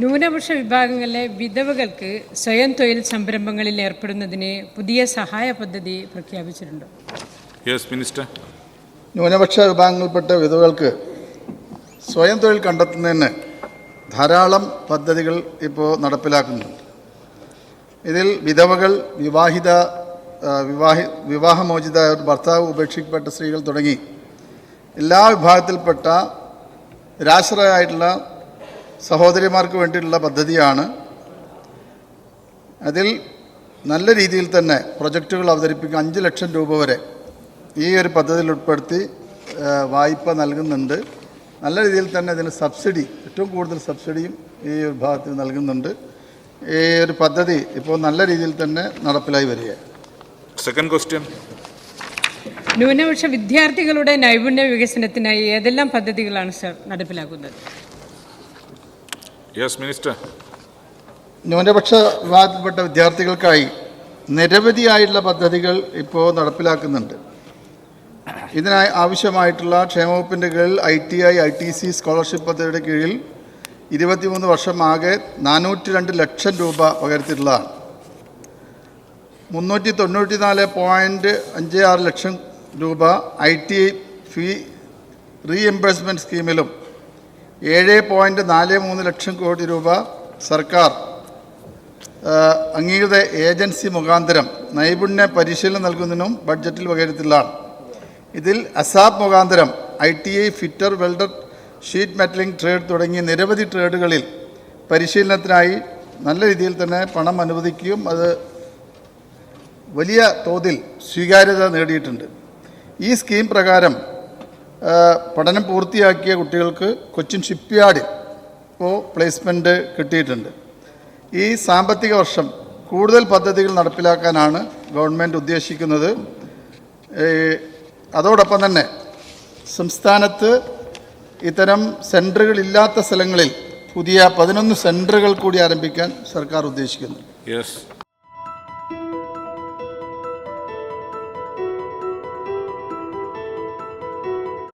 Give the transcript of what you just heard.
ന്യൂനപക്ഷ വിഭാഗങ്ങളിലെ വിധവകൾക്ക് സ്വയം തൊഴിൽ സംരംഭങ്ങളിൽ ഏർപ്പെടുന്നതിന് പുതിയ സഹായ പദ്ധതി പ്രഖ്യാപിച്ചിട്ടുണ്ട്. യെസ് മിനിസ്റ്റർ ന്യൂനപക്ഷ വിഭാഗങ്ങളിൽപ്പെട്ട വിധവകൾക്ക് സ്വയം തൊഴിൽ കണ്ടെത്തുന്നതിന് ധാരാളം പദ്ധതികൾ ഇപ്പോൾ നടപ്പിലാക്കുന്നുണ്ട്. ഇതിൽ വിധവകൾ വിവാഹിത വിവാഹി വിവാഹമോചിത ഭർത്താവ് ഉപേക്ഷിക്കപ്പെട്ട സ്ത്രീകൾ തുടങ്ങി എല്ലാ വിഭാഗത്തിൽപ്പെട്ട നിരാശ്രയായിട്ടുള്ള സഹോദരിമാർക്ക് വേണ്ടിയിട്ടുള്ള പദ്ധതിയാണ്. അതിൽ നല്ല രീതിയിൽ തന്നെ പ്രൊജക്റ്റുകൾ അവതരിപ്പിക്കുക അഞ്ച് ലക്ഷം രൂപ വരെ ഈ ഒരു പദ്ധതിയിൽ ഉൾപ്പെടുത്തി വായ്പ നൽകുന്നുണ്ട്. നല്ല രീതിയിൽ തന്നെ ഇതിന് സബ്സിഡി ഏറ്റവും കൂടുതൽ സബ്സിഡിയും ഈ വിഭാഗത്തിൽ നൽകുന്നുണ്ട്. ഈ ഒരു പദ്ധതി ഇപ്പോൾ നല്ല രീതിയിൽ തന്നെ നടപ്പിലായി വരിക സെക്കൻഡ് ക്വസ്റ്റ്യൻ ന്യൂനപക്ഷ വിദ്യാർത്ഥികളുടെ നൈപുണ്യ വികസനത്തിനായി ഏതെല്ലാം പദ്ധതികളാണ് സർ നടപ്പിലാക്കുന്നത്? യെസ് മിനിസ്റ്റർ ന്യൂനപക്ഷ വിഭാഗത്തിൽപ്പെട്ട വിദ്യാർത്ഥികൾക്കായി നിരവധിയായിട്ടുള്ള പദ്ധതികൾ ഇപ്പോൾ നടപ്പിലാക്കുന്നുണ്ട്. ഇതിനായി ആവശ്യമായിട്ടുള്ള ക്ഷേമവകുപ്പിന്റെ കീഴിൽ I T I I T C scholarship പദ്ധതിയുടെ കീഴിൽ ഇരുപത്തിമൂന്ന് വർഷം ആകെ നാനൂറ്റി രണ്ട് ലക്ഷം രൂപ പകർത്തിയിട്ടുള്ളതാണ് മുന്നൂറ്റി തൊണ്ണൂറ്റി നാല് പോയിന്റ് അഞ്ച് ആറ് ലക്ഷം രൂപ I T I fee reimbursement സ്കീമിലും ഏഴ് പോയിന്റ് നാല് മൂന്ന് ലക്ഷം കോടി രൂപ സർക്കാർ അംഗീകൃത ഏജൻസി മുഖാന്തരം നൈപുണ്യ പരിശീലനം നൽകുന്നതിനും ബഡ്ജറ്റിൽ വകയിരുത്തില്ല ഇതിൽ അസാബ് മുഖാന്തരം I T I fitter welder sheet metalling trade തുടങ്ങിയ നിരവധി ട്രേഡുകളിൽ പരിശീലനത്തിനായി നല്ല രീതിയിൽ തന്നെ പണം അനുവദിക്കുകയും അത് വലിയ തോതിൽ സ്വീകാര്യത നേടിയിട്ടുണ്ട്. ഈ സ്കീം പ്രകാരം പഠനം പൂർത്തിയാക്കിയ കുട്ടികൾക്ക് കൊച്ചിൻ ഷിപ്പ്യാർഡിൽ ഇപ്പോൾ പ്ലേസ്മെന്റ് കിട്ടിയിട്ടുണ്ട്. ഈ സാമ്പത്തിക വർഷം കൂടുതൽ പദ്ധതികൾ നടപ്പിലാക്കാനാണ് ഗവൺമെന്റ് ഉദ്ദേശിക്കുന്നത്. അതോടൊപ്പം തന്നെ സംസ്ഥാനത്ത് ഇത്തരം സെന്ററുകൾ ഇല്ലാത്ത സ്ഥലങ്ങളിൽ പുതിയ പതിനൊന്ന് സെന്ററുകൾ കൂടി ആരംഭിക്കാൻ സർക്കാർ ഉദ്ദേശിക്കുന്നു.